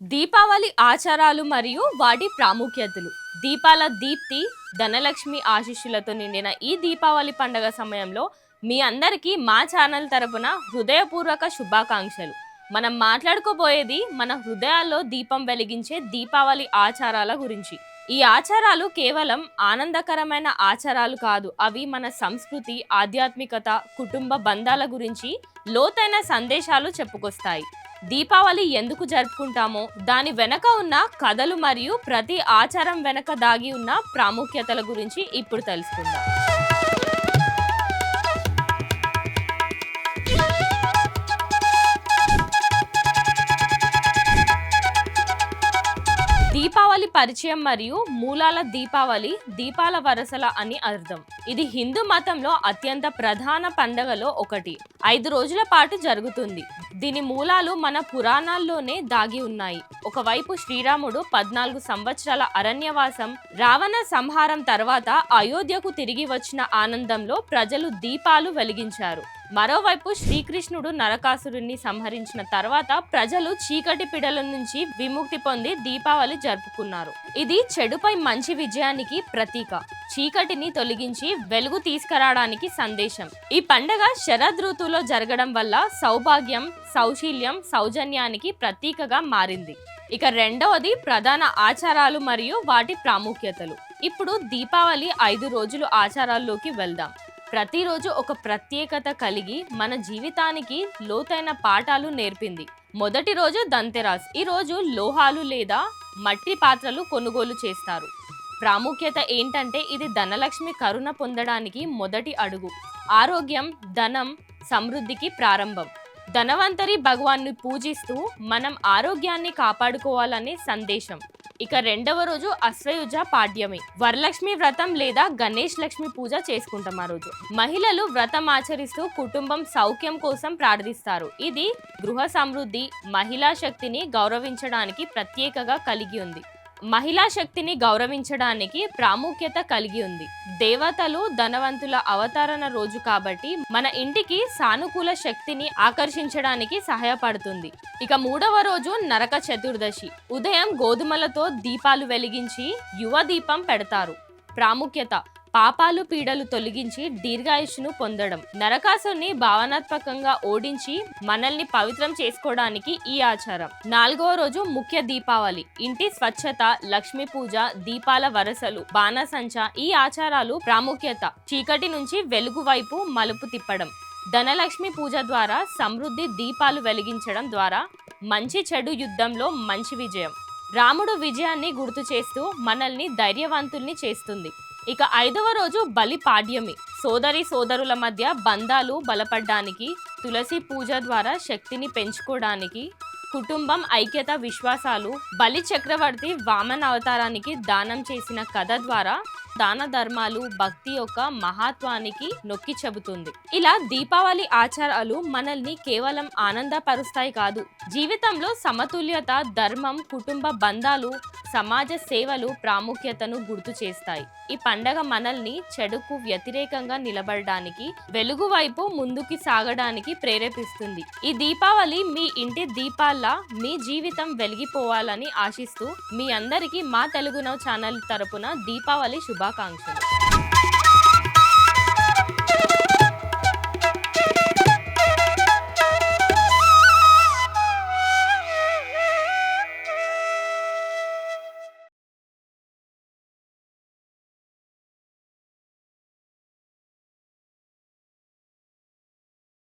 దీపావళి ఆచారాలు మరియు వాటి ప్రాముఖ్యతలు. దీపాల దీప్తి ధనలక్ష్మి ఆశీస్సులతో నిండిన ఈ దీపావళి పండగ సమయంలో మీ అందరికీ మా ఛానల్ తరపున హృదయపూర్వక శుభాకాంక్షలు. మనం మాట్లాడుకోబోయేది మన హృదయాల్లో దీపం వెలిగించే దీపావళి ఆచారాల గురించి. ఈ ఆచారాలు కేవలం ఆనందకరమైన ఆచారాలు కాదు అవి మన సంస్కృతి ఆధ్యాత్మికత కుటుంబ బంధాల గురించి లోతైన సందేశాలు చెప్పుకొస్తాయి. దీపావళి ఎందుకు జరుపుకుంటామో దాని వెనక ఉన్న కథలు మరియు ప్రతి ఆచారం వెనక దాగి ఉన్న ప్రాముఖ్యతల గురించి ఇప్పుడు తెలుసుకుందాం. దీపావళి పరిచయం మరియు మూలాల దీపావళి దీపాల వరసల అని అర్థం. ఇది హిందూ మతంలో అత్యంత ప్రధాన పండగలో ఒకటి. ఐదు రోజుల పాటు జరుగుతుంది. దీని మూలాలు మన పురాణాల్లోనే దాగి ఉన్నాయి. ఒకవైపు శ్రీరాముడు పద్నాలుగు సంవత్సరాల అరణ్యవాసం రావణ సంహారం తర్వాత అయోధ్యకు తిరిగి వచ్చిన ఆనందంలో ప్రజలు దీపాలు వెలిగించారు. మరోవైపు శ్రీకృష్ణుడు నరకాసురుణ్ణి సంహరించిన తర్వాత ప్రజలు చీకటి పిడల నుంచి విముక్తి పొంది దీపావళి జరుపుకున్నారు. ఇది చెడుపై మంచి విజయానికి ప్రతీక. చీకటిని తొలగించి వెలుగు తీసుకురావడానికి సందేశం. ఈ పండగ శరద్ ఋతువులో జరగడం వల్ల సౌభాగ్యం సౌశీల్యం సౌజన్యానికి ప్రతీకగా మారింది. ఇక రెండవది ప్రధాన ఆచారాలు మరియు వాటి ప్రాముఖ్యతలు. ఇప్పుడు దీపావళి ఐదు రోజులు ఆచారాల్లోకి వెళ్దాం. ప్రతిరోజు ఒక ప్రత్యేకత కలిగి మన జీవితానికి లోతైన పాఠాలు నేర్పింది. మొదటి రోజు దంతెరాస్ ఈ రోజు లోహాలు లేదా మట్టి పాత్రలు కొనుగోలు చేస్తారు. ప్రాముఖ్యత ఏంటంటే ఇది ధనలక్ష్మి కరుణ పొందడానికి మొదటి అడుగు. ఆరోగ్యం ధనం సమృద్ధికి ప్రారంభం. ధనవంతరి భగవాన్ని పూజిస్తూ మనం ఆరోగ్యాన్ని కాపాడుకోవాలనే సందేశం. ఇక రెండవ రోజు అశ్వయుజ పాడ్యమి. వరలక్ష్మి వ్రతం లేదా గణేష్ లక్ష్మి పూజ చేసుకుంటాం ఆ రోజు. మహిళలు వ్రతం ఆచరిస్తూ కుటుంబం సౌఖ్యం కోసం ప్రార్థిస్తారు. ఇది గృహ సమృద్ధి మహిళా శక్తిని గౌరవించడానికి ప్రత్యేకగా కలిగి ఉంది. మహిళా శక్తిని గౌరవించడానికి ప్రాముఖ్యత కలిగి ఉంది. దేవతలు ధనవంతుల అవతరణ రోజు కాబట్టి మన ఇంటికి సానుకూల శక్తిని ఆకర్షించడానికి సహాయపడుతుంది. ఇక మూడవ రోజు నరక చతుర్దశి. ఉదయం గోధుమలతో దీపాలు వెలిగించి యువ దీపం పెడతారు. ప్రాముఖ్యత పాపాలు పీడలు తొలగించి దీర్ఘాయుషును పొందడం. నరకాసుని భావనాత్మకంగా ఓడించి మనల్ని పవిత్రం చేసుకోవడానికి ఈ ఆచారం. నాలుగవ రోజు ముఖ్య దీపావళి. ఇంటి స్వచ్ఛత లక్ష్మీ పూజ దీపాల వరసలు బాణసంచ ఈ ఆచారాలు ప్రాముఖ్యత. చీకటి నుంచి వెలుగు వైపు మలుపు తిప్పడం. ధనలక్ష్మి పూజ ద్వారా సమృద్ధి దీపాలు వెలిగించడం ద్వారా మంచి చెడు యుద్ధంలో మంచి విజయం. రాముడు విజయాన్ని గుర్తు చేస్తూ మనల్ని ధైర్యవంతుల్ని చేస్తుంది. ఇక ఐదవ రోజు బలి పాడ్యమి. సోదరి సోదరుల మధ్య బంధాలు బలపడ్డానికి తులసి పూజ ద్వారా శక్తిని పెంచుకోవడానికి కుటుంబం ఐక్యత విశ్వాసాలు బలి చక్రవర్తి వామన అవతారానికి దానం చేసిన కథ ద్వారా దాన ధర్మాలు భక్తి యొక్క మహత్వానికి నొక్కి చెబుతుంది. ఇలా దీపావళి ఆచారాలు మనల్ని కేవలం ఆనందపరుస్తాయి కాదు జీవితంలో సమతుల్యత ధర్మం కుటుంబ బంధాలు సమాజ సేవలు ప్రాముఖ్యతను గుర్తు చేస్తాయి. ఈ పండగ మనల్ని చెడుకు వ్యతిరేకంగా నిలబడడానికి వెలుగు వైపు ముందుకి సాగడానికి ప్రేరేపిస్తుంది. ఈ దీపావళి మీ ఇంటి దీపాల్లా మీ జీవితం వెలిగిపోవాలని ఆశిస్తూ మీ అందరికీ మా తెలుగు నవ్ ఛానల్ తరపున దీపావళి శుభాకాంక్షలు.